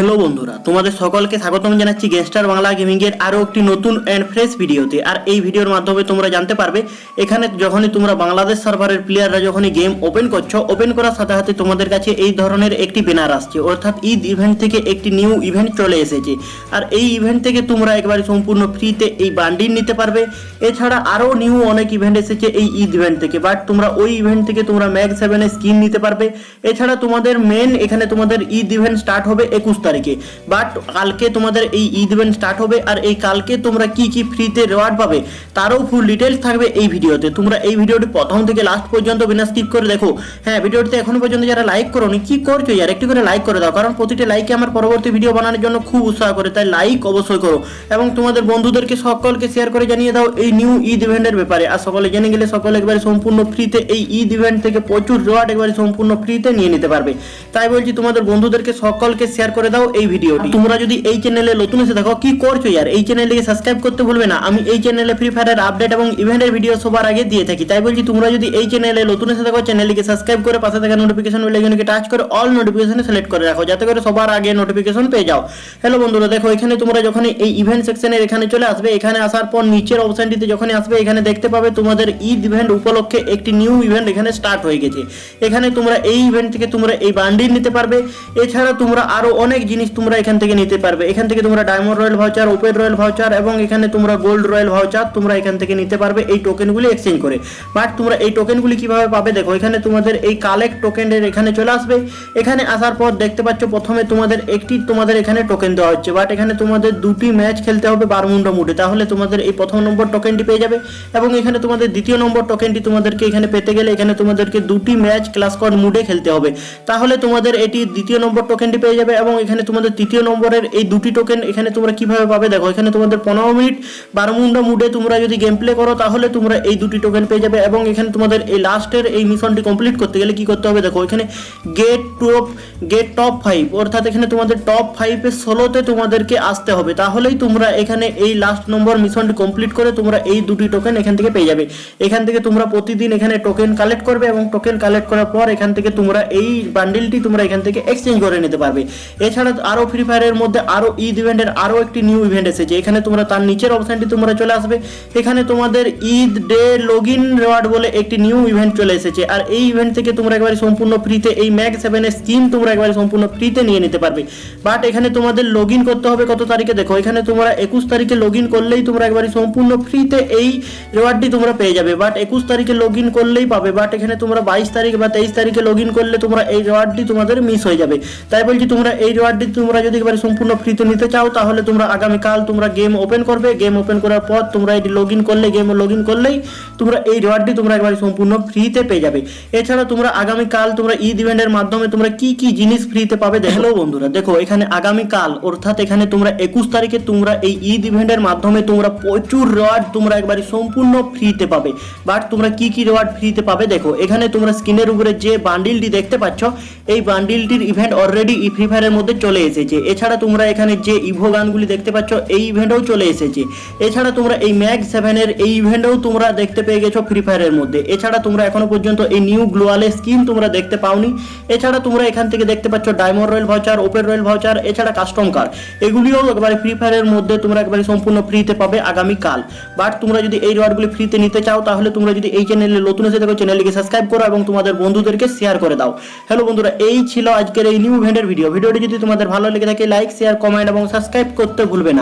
Hello বন্ধুরা, তোমাদের সকলকে স্বাগতম জানাচ্ছি গেস্টার বাংলা গেমিং এর আরও একটি নতুন অ্যান্ড ফ্রেশ ভিডিওতে আর এই ভিডিওর মাধ্যমে তোমরা জানতে পারবে, এখানে যখনই তোমরা বাংলাদেশ সার্ভারের প্লেয়াররা যখনই গেম ওপেন করছ ওপেন করার সাথে সাথে তোমাদের কাছে এই ধরনের একটি ব্যানার আসছে। অর্থাৎ ঈদ ইভেন্ট থেকে একটি নিউ ইভেন্ট চলে এসেছে। আর এই ইভেন্ট থেকে তোমরা একবারে সম্পূর্ণ ফ্রিতে এই বান্ডিল নিতে পারবে। এছাড়া আরও নিউ অনেক ইভেন্ট এসেছে এই ঈদ ইভেন্ট থেকে। বাট তোমরা ওই ইভেন্ট থেকে তোমরা ম্যাগ সেভেনের স্কিন নিতে পারবে। এছাড়া তোমাদের মেন এখানে তোমাদের ঈদ ইভেন্ট স্টার্ট হবে একুশ বাট কালকে তোমাদের এই ঈদ ইভেন্ট স্টার্ট হবে আর এই কালকে তোমরা কি কি ফ্রিতে রেওয়ার্ড পাবে তারও ফুল ডিটেলস থাকবে এই ভিডিওতে। তোমরা এই ভিডিওটি প্রথম থেকে লাস্ট পর্যন্ত বিনা স্কিপ করে দেখো। হ্যাঁ ভিডিওটিতে এখনও পর্যন্ত যারা লাইক করোনি, কি করছ ইয়ার একটু করে লাইক করে দাও, কারণ প্রতিটি লাইকে আমার পরবর্তী ভিডিও বানানোর জন্য খুব উৎসাহ করে। তাই লাইক অবশ্যই করো। এবং তোমাদের বন্ধুদেরকে সকলকে শেয়ার করে জানিয়ে দাও এই নিউ ঈদ ইভেন্টের ব্যাপারে। আর সকলে জেনে গেলে সকলে একবারে সম্পূর্ণ ফ্রিতে এই ঈদ ইভেন্ট থেকে প্রচুর রেওয়ার্ড একবারে সম্পূর্ণ ফ্রিতে নিয়ে নিতে পারবে। তাই বলছি, তোমাদের বন্ধুদেরকে সকলকে শেয়ার করে দাও। এই ভিডিওটি। তোমরা যদি এই চ্যানেলে নতুন এসে দেখো কি করছ ইয়ার? এই চ্যানেলটিকে সাবস্ক্রাইব করতে ভুলবে না। আমি এই চ্যানেলে ফ্রি ফায়ারের আপডেট এবং ইভেন্টের ভিডিও সবার আগে দিয়ে থাকি। তাই বলছি, তোমরা যদি এই চ্যানেলে নতুন এসে দেখো চ্যানেলটিকে সাবস্ক্রাইব করে পাশে থাকা নোটিফিকেশন বেলাইকনকে টাচ করে অল নোটিফিকেশনে সিলেক্ট করে রাখো। যাতে করে সবার আগে নোটিফিকেশন পেয়ে যাও। হ্যালো বন্ধুরা, দেখো, এখানে তোমরা যখন এই ইভেন্ট সেকশনের এখানে চলে আসবে, এখানে আসার পর নিচের অপশনটিতে যখন আসবে, এখানে দেখতে পাবে তোমাদের ঈদ ইভেন্ট উপলক্ষে একটি নিউ ইভেন্ট এখানে স্টার্ট হয়ে গেছে। এখানে তোমরা এই ইভেন্ট থেকে তোমরা এই বান্ডিল নিতে পারবে। এছাড়া তোমরা আরও অনেক জিনিস তোমরা এখান থেকে নিতে পারবে। এখান থেকে তোমরা diamond royal voucher open royal voucher এবং এখানে তোমরা গোল্ড রয়্যাল ভাউচার তোমরা এখান থেকে নিতে পারবে এই টোকেনগুলি এক্সচেঞ্জ করে। বাট তোমরা এই টোকেনগুলি কীভাবে পাবে? দেখো, এখানে তোমাদের এই কালেক্ট টোকেনের এখানে চলে আসবে। এখানে আসার পর দেখতে পাচ্ছ প্রথমে তোমাদের একটি তোমাদের এখানে টোকেন দেওয়া হচ্ছে। বাট এখানে তোমাদের দুটি ম্যাচ খেলতে হবে বারমুন্ডা মুডে। তাহলে তোমাদের এই প্রথম নম্বর টোকেনটি পেয়ে যাবে এবং এখানে তোমাদের দ্বিতীয় নম্বর টোকেনটি তোমাদেরকে এখানে পেতে গেলে এখানে তোমাদেরকে দুটি ম্যাচ ক্লাস কোড মুডে খেলতে হবে। তাহলে তোমাদের এটি দ্বিতীয় নম্বর টোকেনটি পেয়ে যাবে এবং এখানে তোমাদের তৃতীয় নম্বরের এই দুটি টোকেন এখানে তোমরা কীভাবে পাবে? দেখো, এখানে তোমাদের পনেরো মিনিট বারমুন্ডা মুডে তোমরা যদি গেম প্লে করো, তাহলে তোমরা এই দুটি টোকেন পেয়ে যাবে এবং এখানে তোমাদের এই লাস্টের এই মিশনটি কমপ্লিট করতে গেলে কি করতে হবে? দেখো, এখানে get top get top five অর্থাৎ এখানে তোমাদের টপ ফাইভের ষোলোতে তোমাদেরকে আসতে হবে। তাহলেই তোমরা এখানে এই লাস্ট নম্বর মিশনটি কমপ্লিট করে তোমরা এই দুটি টোকেন এখান থেকে পেয়ে যাবে। এখান থেকে তোমরা প্রতিদিন এখানে টোকেন কালেক্ট করবে এবং টোকেন কালেক্ট করার পর এখান থেকে তোমরা এই বান্ডিলটি তোমরা এখান থেকে এক্সচেঞ্জ করে নিতে পারবে। এছাড়া আরও ফ্রি ফায়ারের মধ্যে আরও ঈদ ইভেন্টের আরও একটি নিউ ইভেন্ট এসেছে এখানে তোমরা তার নিচের অপশনটি তোমরা চলে আসবে। এখানে তোমাদের Eid day log in reward বলে একটি নিউ ইভেন্ট চলে এসেছে। আর এই ইভেন্ট থেকে তোমরা একবারে সম্পূর্ণ ফ্রিতে এই ম্যাগ সেভেনের স্কিম তোমরা একবারে সম্পূর্ণ ফ্রিতে নিয়ে নিতে পারবে। বাট এখানে তোমাদের লগ ইন করতে হবে কত তারিখে? দেখো, এখানে তোমরা একুশ তারিখে লগ ইন করলেই তোমরা একবারে সম্পূর্ণ ফ্রিতে এই রেওয়ার্ডটি তোমরা পেয়ে যাবে। বাট একুশ তারিখে লগ ইন করলেই পাবে। বাট এখানে তোমরা বাইশ তারিখ বা তেইশ তারিখে লগ ইন করলে তোমরা এই রেওয়ার্ডটি তোমাদের মিস হয়ে যাবে। তাই বলছি তোমরা এই রেওয়ার্ডটি তোমরা যদি একবারে সম্পূর্ণ ফ্রিতে নিতে চাও, তাহলে তোমরা আগামীকাল তোমরা গেম ওপেন করবে। গেম ওপেন করার পর তোমরা এটি লগ ইন করলে গেম লগ ইন করলেই তোমরা এই রেওয়ার্ডটি তোমরা একবারে সম্পূর্ণ ফ্রিতে পেয়ে যাবে। এছাড়া তোমরা আগামীকাল তোমরা ঈদ ইভেন্টের মাধ্যমে তোমরা কি কি জিনিস ফ্রিতে পাবে দেখল বন্ধুরা, দেখো এখানে আগামীকাল, অর্থাৎ এখানে তোমরা একুশ তারিখে তোমরা এই ঈদ ইভেন্টের মাধ্যমে তোমরা প্রচুর রেওয়ার্ড তোমরা একবারে সম্পূর্ণ ফ্রিতে পাবে। বাট তোমরা কি কি রেওয়ার্ড ফ্রিতে পাবে দেখো, এখানে তোমরা স্ক্রিনের উপরে যে বান্ডিলটি দেখতে পাচ্ছ, এই বান্ডিলটির ইভেন্ট অলরেডি ফ্রি ফায়ারের মধ্যে চলে এসেছে। এছাড়া তোমরা এখানে যে ইভো গানগুলি দেখতে পাচ্ছ, এই ইভেন্টও চলে এসেছে। এছাড়া তোমরা এই ম্যাগ সেভেনের এই ইভেন্টও তোমরা দেখতে পেয়ে গেছো ফ্রি ফায়ারের মধ্যে। এছাড়া তোমরা এখনও পর্যন্ত এই নিউ গ্লোয়ালে স্কিম তোমরা দেখতে পাওনি। এছাড়া তোমরা এখান থেকে দেখতে পাচ্ছ diamond royal voucher open royal voucher এছাড়া কাস্টম কার এগুলিও একবারে ফ্রি ফায়ারের মধ্যে তোমরা একবারে সম্পূর্ণ ফ্রিতে পাবে আগামীকাল। বাট তোমরা যদি এই রেওয়ার্ডগুলি ফ্রিতে নিতে চাও, তাহলে তোমরা যদি এই চ্যানেলে নতুন এসে দেখো চ্যানেলটিকে সাবস্ক্রাইব করো এবং তোমাদের বন্ধুদেরকে শেয়ার করে দাও। হ্যালো বন্ধুরা, এই ছিল আজকের এই নিউ ইভেন্টের ভিডিও ভিডিওটি যদি তোমাদের ভালো লেগে থাকে লাইক শেয়ার কমেন্ট এবং সাবস্ক্রাইব করতে ভুলবে না।